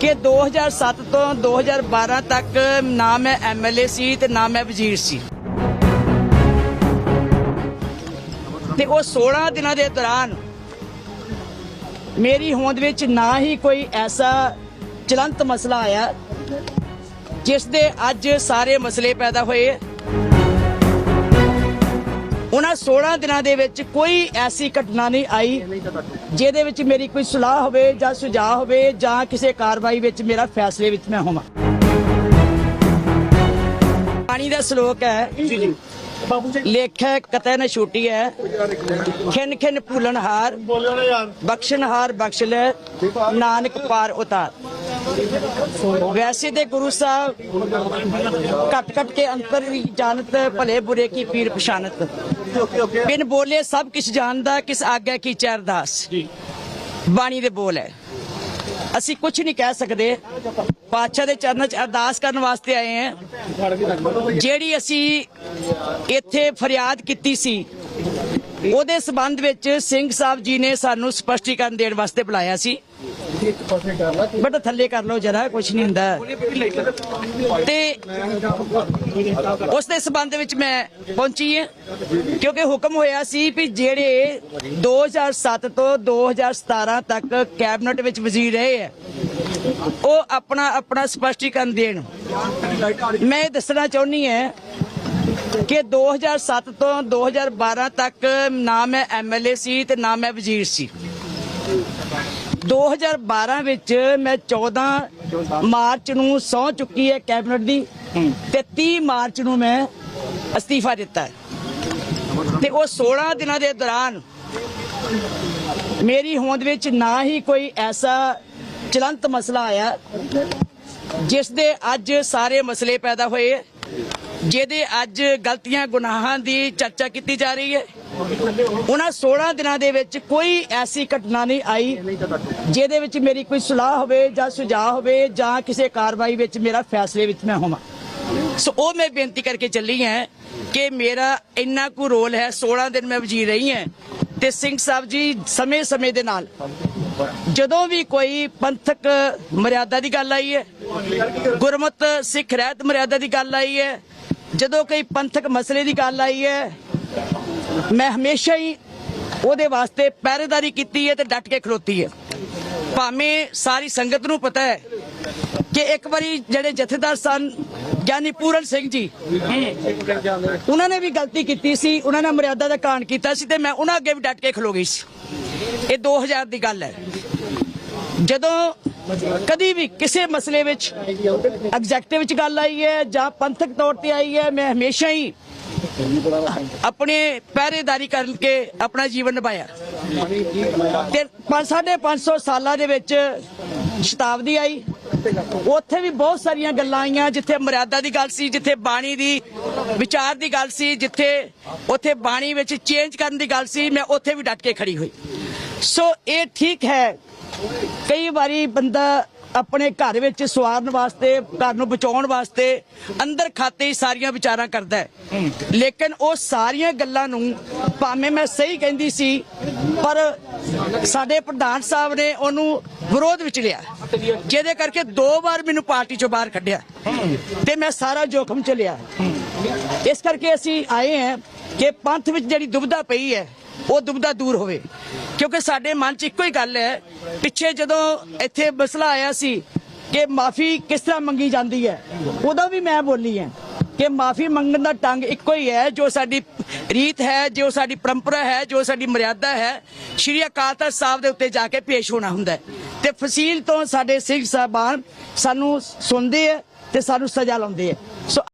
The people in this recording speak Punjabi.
ਕਿ 2007 ਤੋਂ 2012 ਤੱਕ ਨਾ ਮੈਂ ਐਮਐਲਏ ਸੀ ਤੇ ਨਾ ਮੈਂ ਵਜ਼ੀਰ ਸੀ। ਤੇ ਉਹ 16 ਦਿਨਾਂ ਦੇ ਦੌਰਾਨ ਮੇਰੀ ਹੋਂਦ ਵਿੱਚ ਨਾ ਹੀ ਕੋਈ ਐਸਾ ਚਲੰਤ ਮਸਲਾ ਆਇਆ, ਜਿਸ ਦੇ ਅੱਜ ਸਾਰੇ ਮਸਲੇ ਪੈਦਾ ਹੋਏ। ਉਹਨਾਂ 16 ਦਿਨਾਂ ਦੇ ਵਿੱਚ ਕੋਈ ਐਸੀ ਘਟਨਾ ਨਹੀਂ ਆਈ ਜਿਹਦੇ ਵਿੱਚ ਮੇਰੀ ਕੋਈ ਸਲਾਹ ਹੋਵੇ ਜਾਂ ਸੁਝਾਅ ਹੋਵੇ ਜਾਂ ਕਿਸੇ ਕਾਰਵਾਈ ਵਿੱਚ ਮੇਰਾ ਫੈਸਲੇ ਵਿੱਚ ਮੈਂ ਹੋਵਾਂ। ਪਾਣੀ ਦਾ ਸ਼ਲੋਕ ਹੈ। ਜੀ ਜੀ। ਲੇਖੈ ਕਤੈ ਨ ਛੂਟੀ ਹੈ। ਖਿਨ ਖਿਨ ਭੁਲਨ ਹਾਰ ਬਖਸ਼ਣ ਹਾਰ ਬਖਸ਼ ਲੈ ਨਾਨਕ ਪਾਰ ਉਤਾਰ। ਵੈਸੇ ਤੇ ਗੁਰੂ ਸਾਹਿਬ ਘਟ ਘਟ ਕੇ ਅੰਤਰ ਵੀ ਜਾਣਤ ਭਲੇ ਬੁਰੇ ਕੀ ਪੀਰ ਪਛਾਨਤ ਬਿਨ ਬੋਲੇ ਸਭ ਕਿਛ ਜਾਣਦਾ ਕਿਸ ਆਗੇ ਕੀ ਚਰਦਾਸ। ਬਾਣੀ ਦੇ ਬੋਲ ਹੈ। ਅਸੀਂ ਕੁਝ ਨਹੀਂ ਕਹਿ ਸਕਦੇ। ਪਾਤਸ਼ਾਹ ਦੇ ਚਰਨਾਂ 'ਚ ਅਰਦਾਸ ਕਰਨ ਵਾਸਤੇ ਆਏ ਹਾਂ। ਜਿਹੜੀ ਅਸੀਂ ਇੱਥੇ ਫਰਿਆਦ ਕੀਤੀ ਸੀ ਉਹਦੇ ਸਬੰਧ ਵਿੱਚ ਸਿੰਘ ਸਾਹਿਬ ਜੀ ਨੇ ਸਾਨੂੰ ਸਪਸ਼ਟੀਕਰਨ ਦੇਣ ਵਾਸਤੇ ਬੁਲਾਇਆ ਸੀ। ਬਟ ਥੱਲੇ ਕਰ ਲਓ ਜਰਾ ਕੁਝ ਨਹੀਂ ਹੁੰਦਾ। ਤੇ ਉਸ ਦੇ ਸਬੰਧ ਵਿੱਚ ਮੈਂ ਪਹੁੰਚੀ ਹਾਂ, ਕਿਉਂਕਿ ਹੁਕਮ ਹੋਇਆ ਸੀ ਵੀ ਜਿਹੜੇ 2007 ਤੋਂ 2017 ਤੱਕ ਕੈਬਨਿਟ ਵਿੱਚ ਵਜ਼ੀਰ ਰਹੇ ਹੈ, ਉਹ ਆਪਣਾ ਆਪਣਾ ਸਪਸ਼ਟੀਕਰਨ ਦੇਣ। ਮੈਂ ਇਹ ਦੱਸਣਾ ਚਾਹੁੰਦੀ ਹਾਂ ਕਿ 2007 ਤੋਂ 2012 ਤੱਕ ਨਾ ਮੈਂ ਐਮਐਲਏ ਸੀ ਤੇ ਨਾ ਮੈਂ ਵਜ਼ੀਰ ਸੀ। 2012 ਵਿੱਚ ਮੈਂ 14 ਮਾਰਚ ਨੂੰ ਸਹੁੰ ਚੁੱਕੀ ਹੈ ਕੈਬਨਿਟ ਦੀ ਤੇ 30 ਮਾਰਚ ਨੂੰ ਮੈਂ ਅਸਤੀਫਾ ਦਿੱਤਾ ਤੇ ਉਹ 16 ਦਿਨਾਂ ਦੇ ਦੌਰਾਨ ਮੇਰੀ ਹੋਂਦ ਵਿੱਚ ਨਾ ਹੀ ਕੋਈ ਐਸਾ ਚਲੰਤ ਮਸਲਾ ਆਇਆ ਜਿਸ ਦੇ ਅੱਜ ਸਾਰੇ ਮਸਲੇ ਪੈਦਾ ਹੋਏ ਜਿਹਦੇ ਅੱਜ ਗਲਤੀਆਂ ਗੁਨਾਹਾਂ ਦੀ ਚਰਚਾ ਕੀਤੀ ਜਾ ਰਹੀ ਹੈ। ਉਹਨਾਂ 16 ਦਿਨਾਂ ਦੇ ਵਿੱਚ ਕੋਈ ਐਸੀ ਘਟਨਾ ਨਹੀਂ ਆਈ ਜਿਹਦੇ ਵਿੱਚ ਮੇਰੀ ਕੋਈ ਸਲਾਹ ਹੋਵੇ ਜਾਂ ਸੁਝਾਅ ਹੋਵੇ ਜਾਂ ਕਿਸੇ ਕਾਰਵਾਈ ਵਿੱਚ ਮੇਰਾ ਫੈਸਲੇ ਵਿੱਚ ਮੈਂ ਹੋਵਾਂ। ਸੋ ਉਹ ਮੈਂ ਬੇਨਤੀ ਕਰਕੇ ਚੱਲੀ ਹਾਂ ਕਿ ਮੇਰਾ ਇੰਨਾ ਕੁ ਰੋਲ ਹੈ 16 ਦਿਨ ਮੈਂ ਵਜ਼ੀਰ ਰਹੀ ਹਾਂ ਤੇ ਸਿੰਘ ਸਾਹਿਬ ਜੀ ਸਮੇਂ-ਸਮੇਂ ਦੇ ਨਾਲ ਜਦੋਂ ਵੀ ਕੋਈ ਪੰਥਕ ਮਰਿਆਦਾ ਦੀ ਗੱਲ ਆਈ ਹੈ, ਗੁਰਮਤ ਸਿੱਖ ਰਹਿਤ ਮਰਿਆਦਾ ਦੀ ਗੱਲ ਆਈ ਹੈ, ਜਦੋਂ ਕੋਈ ਪੰਥਕ ਮਸਲੇ ਦੀ ਗੱਲ ਆਈ ਹੈ ਮੈਂ ਹਮੇਸ਼ਾ ਹੀ ਉਹਦੇ ਵਾਸਤੇ ਪਹਿਰੇਦਾਰੀ ਕੀਤੀ ਹੈ ਤੇ ਡਟ ਕੇ ਖਲੋਤੀ ਹੈ। ਭਾਵੇਂ ਸਾਰੀ ਸੰਗਤ ਨੂੰ ਪਤਾ ਹੈ ਕਿ ਇੱਕ ਵਾਰੀ ਜਿਹੜੇ ਜਥੇਦਾਰ ਸਨ, ਗਿਆਨੀ ਪੂਰਨ ਸਿੰਘ ਜੀ, ਉਹਨਾਂ ਨੇ ਵੀ ਗਲਤੀ ਕੀਤੀ ਸੀ, ਉਹਨਾਂ ਨੇ ਮਰਿਆਦਾ ਦਾ ਕਾਣ ਕੀਤਾ ਸੀ ਤੇ ਮੈਂ ਉਹਨਾਂ ਅੱਗੇ ਵੀ ਡਟ ਕੇ ਖਲੋ ਗਈ ਸੀ। ਇਹ 2000 ਦੀ ਗੱਲ ਹੈ। ਜਦੋਂ ਕਦੀ ਵੀ ਕਿਸੇ ਮਸਲੇ ਵਿੱਚ ਐਗਜ਼ੈਕਟਿਵ ਵਿੱਚ ਗੱਲ ਆਈ ਹੈ ਜਾਂ ਪੰਥਕ ਤੌਰ ਤੇ ਆਈ ਹੈ, ਮੈਂ ਹਮੇਸ਼ਾ ਹੀ ਆਪਣੇ ਪਹਿਰੇਦਾਰੀ ਕਰਕੇ ਆਪਣਾ ਜੀਵਨ ਨਿਭਾਇਆ। ਤੇ 550 ਸਾਲਾਂ ਦੇ ਵਿੱਚ ਸ਼ਤਾਬਦੀ ਆਈ। ਉੱਥੇ ਵੀ ਬਹੁਤ ਸਾਰੀਆਂ ਗੱਲਾਂ ਆਈਆਂ, ਜਿੱਥੇ ਮਰਿਆਦਾ ਦੀ ਗੱਲ ਸੀ, ਜਿੱਥੇ ਬਾਣੀ ਦੀ ਵਿਚਾਰ ਦੀ ਗੱਲ ਸੀ, ਜਿੱਥੇ ਉੱਥੇ ਬਾਣੀ ਵਿੱਚ ਚੇਂਜ ਕਰਨ ਦੀ ਗੱਲ ਸੀ, ਮੈਂ ਉੱਥੇ ਵੀ ਡਟ ਕੇ ਖੜੀ ਹੋਈ। ਸੋ ਇਹ ਠੀਕ ਹੈ, ਕਈ ਵਾਰੀ ਬੰਦਾ ਆਪਣੇ ਘਰ ਵਿੱਚ ਸਵਾਰਨ ਵਾਸਤੇ, ਘਰ ਨੂੰ ਬਚਾਉਣ ਵਾਸਤੇ ਅੰਦਰ ਖਾਤੇ ਹੀ ਸਾਰੀਆਂ ਵਿਚਾਰਾਂ ਕਰਦਾ ਹੈ। ਲੇਕਿਨ ਉਹ ਸਾਰੀਆਂ ਗੱਲਾਂ ਨੂੰ ਭਾਵੇਂ ਮੈਂ ਸਹੀ ਕਹਿੰਦੀ ਸੀ, ਪਰ ਸਾਡੇ ਪ੍ਰਧਾਨ ਸਾਹਿਬ ਨੇ ਉਹਨੂੰ ਵਿਰੋਧ ਵਿੱਚ ਲਿਆ। ਜਿਹਦੇ ਕਰਕੇ ਦੋ ਵਾਰ ਮੈਨੂੰ ਪਾਰਟੀ ਚੋਂ ਬਾਹਰ ਕੱਢਿਆ। ਤੇ ਮੈਂ ਸਾਰਾ ਜੋਖਮ ਚ ਲਿਆ। ਇਸ ਕਰਕੇ ਅਸੀਂ ਆਏ ਹਾਂ ਕਿ ਪੰਥ ਵਿੱਚ ਜਿਹੜੀ ਦੁਬਿਧਾ ਪਈ ਹੈ ਉਹ ਦੁਬਿਧਾ ਦੂਰ ਹੋਵੇ। ਕਿਉਂਕਿ ਸਾਡੇ ਮਨ 'ਚ ਇੱਕੋ ਹੀ ਗੱਲ ਹੈ, ਪਿੱਛੇ ਜਦੋਂ ਇੱਥੇ ਮਸਲਾ ਆਇਆ ਸੀ ਕਿ ਮਾਫੀ ਕਿਸ ਤਰ੍ਹਾਂ ਮੰਗੀ ਜਾਂਦੀ ਹੈ, ਉਦੋਂ ਵੀ ਮੈਂ ਬੋਲੀ ਹੈ ਕਿ ਮਾਫੀ ਮੰਗਣ ਦਾ ਟੰਗ ਇੱਕੋ ਹੀ ਹੈ, ਜੋ ਸਾਡੀ ਰੀਤ ਹੈ, ਜੋ ਸਾਡੀ ਪਰੰਪਰਾ ਹੈ, ਜੋ ਸਾਡੀ ਮਰਿਆਦਾ ਹੈ, ਸ਼੍ਰੀ ਅਕਾਲ ਤਖਤ ਸਾਹਿਬ ਦੇ ਉੱਤੇ ਜਾ ਕੇ ਪੇਸ਼ ਹੋਣਾ ਹੁੰਦਾ ਹੈ। ਤੇ ਫਸੀਲ ਤੋਂ ਸਾਡੇ ਸਿੰਘ ਸਾਹਿਬਾਨ ਸਾਨੂੰ ਸੁਣਦੇ ਆ ਤੇ ਸਾਨੂੰ ਸਜ਼ਾ ਲਾਉਂਦੇ ਆ